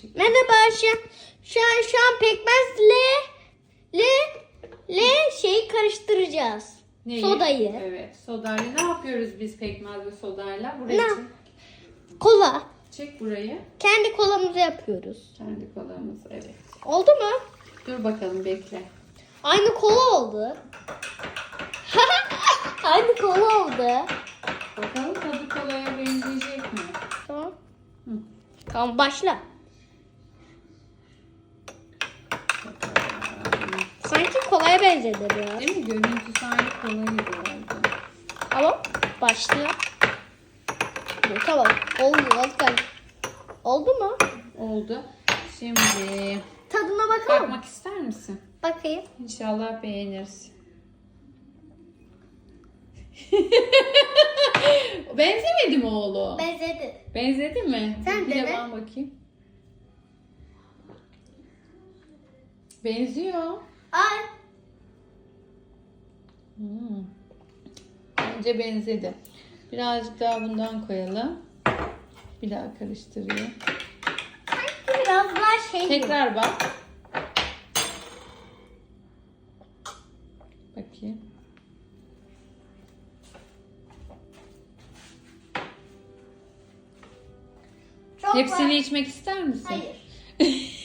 çek. Merhaba şu, şu an şu an pekmezle le le şeyi karıştıracağız. Neyi? Sodayı. Evet. Sodayla ne yapıyoruz biz pekmez ve sodayla? Buraya Ne? çek. Kola. Çek burayı. Kendi kolamızı yapıyoruz. Kendi kolamız evet. Oldu mu? Dur bakalım bekle. Aynı kola oldu. Aynı kola oldu. Bakalım tadı kolaya benzeyecek mi? Tamam. Hı. Tamam başla. Bakalım. Sanki kolaya benzedi biraz. Değil mi? Görüntü sanki kola gibi oldu. Ama başla. Dur, Tamam. Oldu. Oldu. Oldu mu? Oldu. Şimdi Tadına bakalım. bakmak ister misin? Bakayım. İnşallah beğenirsin. Benzemedi mi oğlum? Benzedi. Benzedi mi? Sen bir de de mi? ben bakayım. Benziyor. Ay. Bence benzedi. Birazcık daha bundan koyalım. Bir daha karıştırayım. Sanki biraz daha şey. Tekrar bak. Bakayım. Çok Hepsini var. içmek ister misin? Hayır.